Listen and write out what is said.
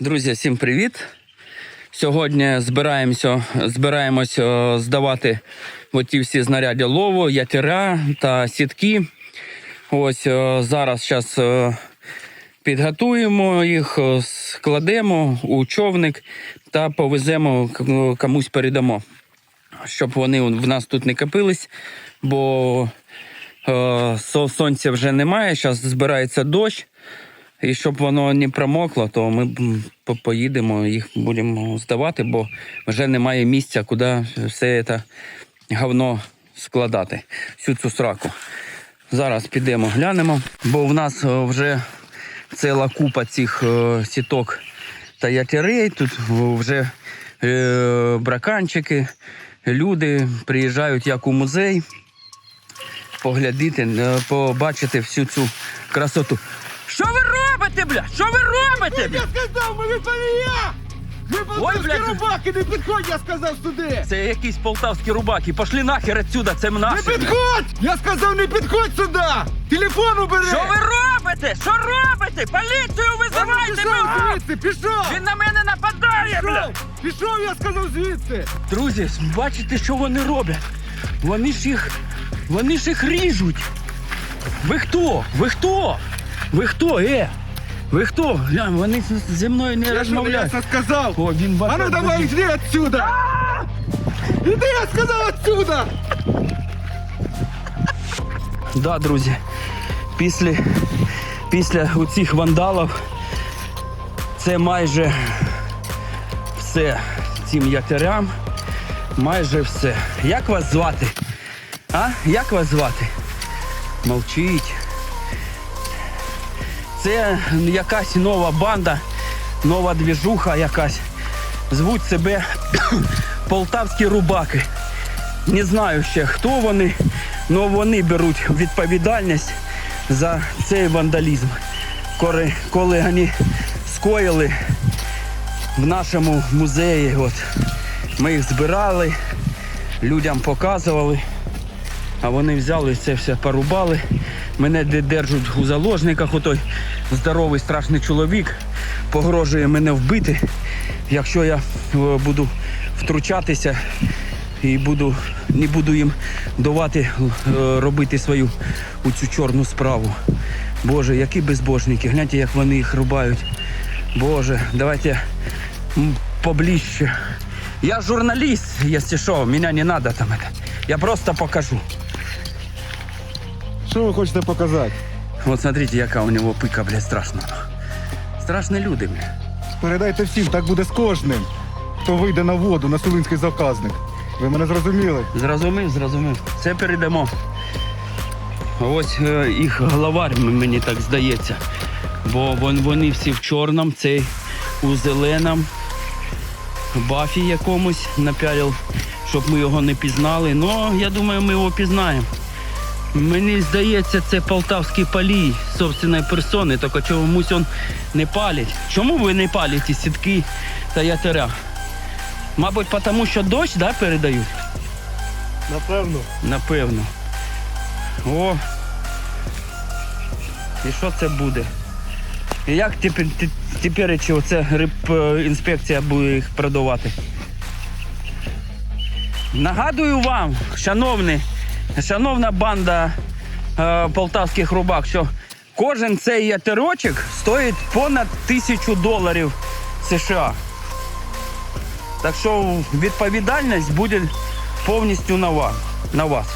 Друзі, всім привіт! Сьогодні збираємося, збираємося здавати оті всі знаряддя лову, ятера та сітки. Ось е, зараз щас, е, підготуємо їх, е, складемо у човник та повеземо комусь передамо, щоб вони в нас тут не копились, бо е, сонця вже немає, зараз збирається дощ. І щоб воно не промокло, то ми поїдемо, їх будемо здавати, бо вже немає місця, куди все це говно складати, всю цю сраку. Зараз підемо глянемо, бо в нас е, вже ціла купа цих е, сіток та ятерей. Тут вже е, браканчики, люди приїжджають як у музей, поглядати, е, побачити всю цю красоту. Що ви робите, бля? Що ви робите? бля? Я сказав, ми випалія! Ви полтавські блядь. рубаки, не підходь, я сказав сюди! Це якісь полтавські рубаки. Пошли нахер отсюда, це Не наші. бля. підходь! Я сказав, не підходь сюди! Телефон убери! Що ви робите? Що робите? Поліцію визивайте! Пішов мене! звідси, пішов! Він на мене нападає, бля! Пішов! Пішов, я сказав звідси! Друзі, бачите, що вони роблять? Вони ж їх. Вони ж їх ріжуть. Ви хто? Ви хто? Ви хто, е? Ви хто? Глянь, вони зі мною не Я я розмовляють. це сказав? О, він А ну давай, йди отсюда! Іди, я сказав отсюда! Да, друзі. Після, після цих вандалів це майже все цим ятерям. Майже все. Як вас звати? А? Як вас звати? Мовчіть. Це якась нова банда, нова двіжуха якась. Звуть себе Полтавські рубаки. Не знаю ще хто вони, але вони беруть відповідальність за цей вандалізм. Коли, коли вони скоїли в нашому музеї, от, ми їх збирали, людям показували, а вони взяли це все порубали. Мене де- держать у заложниках, отой здоровий страшний чоловік погрожує мене вбити, якщо я е, буду втручатися і буду, не буду їм давати е, робити свою цю чорну справу. Боже, які безбожники, гляньте, як вони їх рубають. Боже, давайте поближче. Я журналіст, якщо що, мене не треба там. Я просто покажу. Що ви хочете показати? Вот смотрите, яка у нього пика, блядь, страшна. Страшні люди, блядь. Передайте всім, так буде з кожним, хто вийде на воду, на сулинський заказник. Ви мене зрозуміли? Зрозумів, зрозумів. Це передамо. Ось е, їх главар, м- мені так здається. Бо вон, вони всі в чорному, цей у зеленому бафі якомусь напялив, щоб ми його не пізнали. Ну, я думаю, ми його пізнаємо. Мені здається, це полтавський палій собственної персони, тільки чомусь він не палить. Чому ви не палите сітки та ятера? Мабуть, тому що дощ да, передають? Напевно. Напевно. О. І що це буде? І як тепер, те- тепер чи оце риб е, інспекція буде їх продавати? Нагадую вам, шановні, шановна банда е, полтавських рубак, що кожен цей ятерочок стоїть понад тисячу доларів США. Так що відповідальність буде повністю на вас.